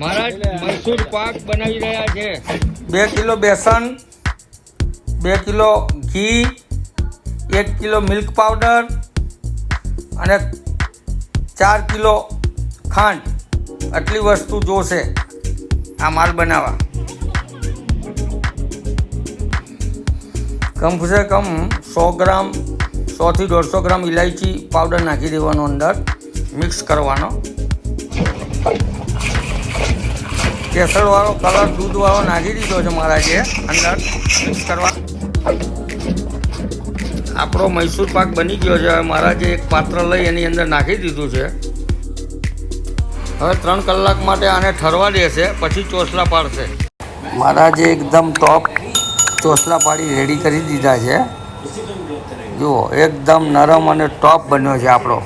મહારાજ મૈસૂર પાક બનાવી રહ્યા છે. બે કિલો બેસન બે કિલો ઘી એક કિલો મિલ્ક પાવડર અને ચાર કિલો ખાંડ. આટલી વસ્તુ જોશે આ માલ બનાવવા. કમ સે કમ સો ગ્રામ સોથી દોઢસો ગ્રામ ઇલાયચી પાવડર નાખી દેવાનો અંદર મિક્સ કરવાનો. કેસરવાળો કલર દૂધવાળો નાખી દીધો છે મારા જે અંદર મિક્સ કરવા. આપણો મૈસૂર પાક બની ગયો છે. હવે મારા જે એક પાત્ર લઈ એની અંદર નાખી દીધું છે. હવે ત્રણ કલાક માટે આને ઠરવા દેશે, પછી ચોસલા પાડશે. મારા જે એકદમ ટોપ ચોસલા પાડી રેડી કરી દીધા છે. જુઓ, એકદમ નરમ અને ટોપ બન્યો છે આપણો.